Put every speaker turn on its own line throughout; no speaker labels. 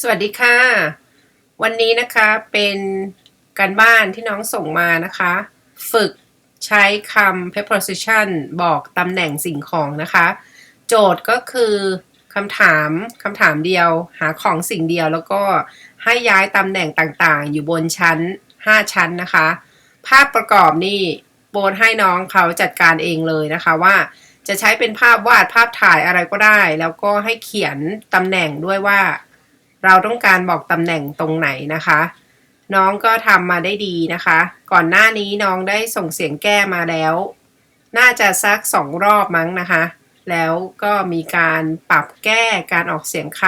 สวัสดีค่ะ วันนี้นะคะเป็นการบ้านที่น้องส่งมานะคะ ฝึกใช้คำ preposition บอกตำแหน่งสิ่งของนะคะ โจทย์ก็คือคำถามคำถามเดียว หาของสิ่งเดียวแล้วก็ให้ย้ายตำแหน่งต่างๆ อยู่บนชั้น 5 ชั้นนะคะ ภาพประกอบนี่โบนให้น้องเขาจัดการเองเลยนะคะว่าจะใช้เป็นภาพวาดภาพถ่ายอะไรก็ได้ แล้วก็ให้เขียนตำแหน่งด้วยว่า เราต้องการบอกตำแหน่งตรงไหนนะคะ น้องก็ทำมาได้ดีนะคะ ก่อนหน้านี้น้องได้ส่งเสียงแก้มาแล้ว น่าจะสักสองรอบมั้งนะคะ แล้วก็มีการปรับแก้การออกเสียงค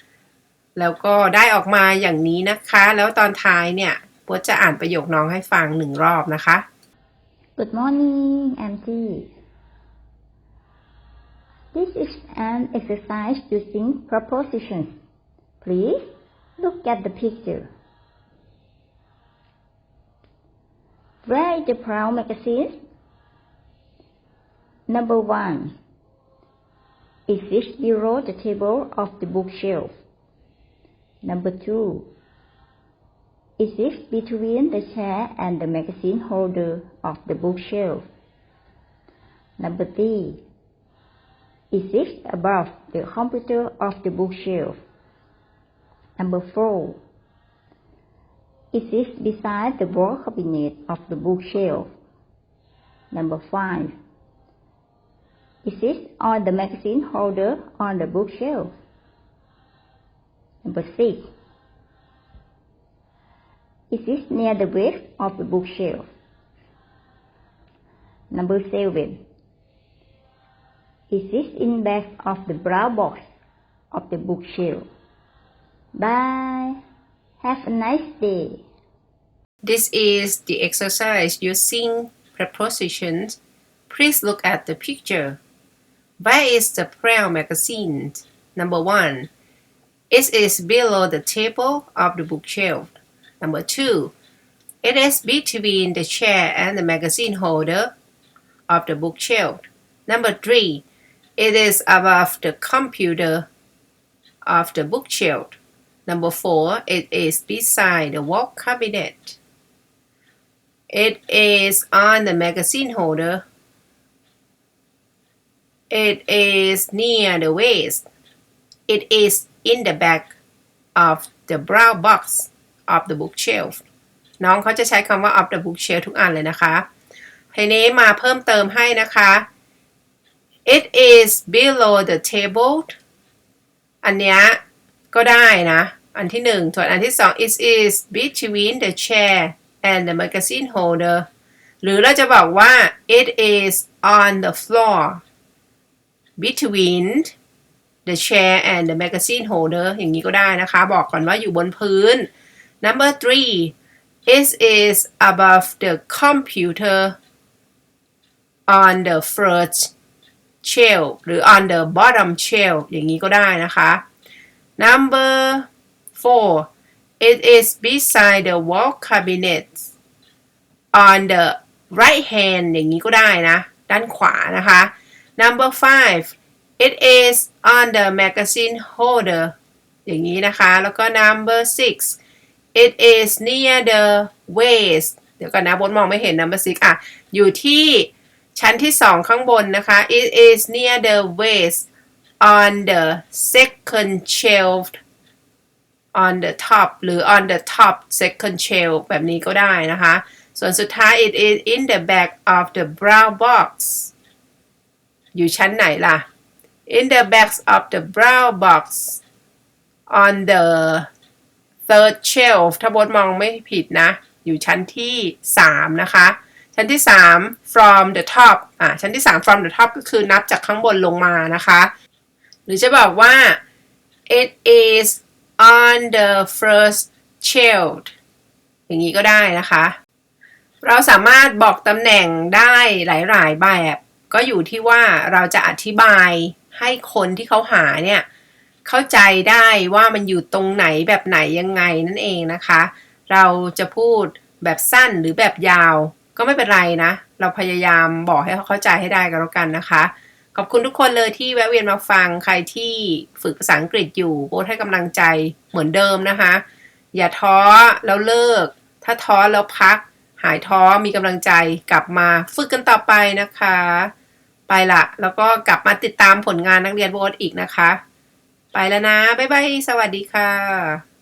ำแล้วก็ได้ออกมาอย่างนี้นะคะ แล้วตอนท้ายเนี่ยโบทจะอ่านประโยคน้องให้ฟังหนึ่งรอบนะคะ
Good morning, MT. This is an exercise using prepositions. Please look at the picture. Where is the Proud magazine? Number one. Is it below the table of the bookshelf? Number two. Is it between the chair and the magazine holder of the bookshelf? Number three. Is it above the computer of the bookshelf? Number four. Is it beside the wall cabinet of the bookshelf? Number five. Is it on the magazine holder on the bookshelf? Number six. Is it near the base of the bookshelf? Number seven. Is it in back of the brown box of the bookshelf? Bye. Have a nice day.
This is the exercise using prepositions. Please look at the picture. Where is the Prayer magazine? Number one. It is below the table of the bookshelf. Number two. It is between the chair and the magazine holder of the bookshelf. Number three. It is above the computer of the bookshelf. Number four, it is beside the wall cabinet. It is on the magazine holder. It is near the waist. It is in the back of the brown box of the bookshelf น้องเขาจะใช้คำว่า of the bookshelf ทุกอันเลยนะคะทีนี้มาเพิ่มเติมให้นะคะ it is below the table อันเนี้ย ก็ได้นะ อันที่หนึ่งส่วนอันที่สอง it is between the chair and the magazine holder หรือเราจะบอกว่า it is on the floor between the chair and the magazine holder อย่างนี้ก็ได้นะคะ บอกก่อนว่าอยู่บนพื้น number three it is above the computer on the first shelf หรือ on the bottom shelf อย่างนี้ก็ได้นะคะ number four it is beside the wall cabinet on the right hand อย่างนี้ก็ได้นะ ด้านขวานะคะ number five it is on the magazine holder อย่างนี้นะคะ แล้วก็ number six it is near the waist เดี๋ยวก่อนนะบนมองไม่เห็น number six อะ อยู่ที่ชั้นที่สองข้างบนนะคะ it is near the waist on the second shelf on the top หรือ on the top second shelf แบบนี้ก็ได้นะคะ ส่วนสุดท้าย it is in the back of the brown box อยู่ชั้นไหนล่ะ in the back of the brown box on the third shelf ถ้าบดมองไม่ผิดนะ อยู่ชั้นที่ 3 นะคะ ชั้นที่ 3 from the top อะชั้นที่ 3 from the top ก็คือนับจากข้างบนลงมานะคะ หรือจะบอกว่า it is on the first shelf อย่างนี้ก็ได้นะคะ เราสามารถบอกตำแหน่งได้หลายๆแบบ ก็อยู่ที่ว่าเราจะอธิบายให้คนที่เขาหาเนี่ย เข้าใจได้ว่ามันอยู่ตรงไหนแบบไหนยังไงนั่นเองนะคะ เราจะพูดแบบสั้นหรือแบบยาวก็ไม่เป็นไรนะ เราพยายามบอกให้เขาเข้าใจให้ได้ก็แล้วกันนะคะ ขอบคุณทุกคนเลยที่แวะเวียนมาฟังใครที่ฝึกภาษาอังกฤษอยู่โบ๊ทให้กำลังใจเหมือนเดิมนะคะ อย่าท้อแล้วเลิก ถ้าท้อแล้วพัก หายท้อมีกำลังใจกลับมาฝึกกันต่อไปนะคะ ไปละแล้วก็กลับมาติดตามผลงานนักเรียนโบ๊ทอีกนะคะ ไปแล้วนะ บ๊ายบาย สวัสดีค่ะ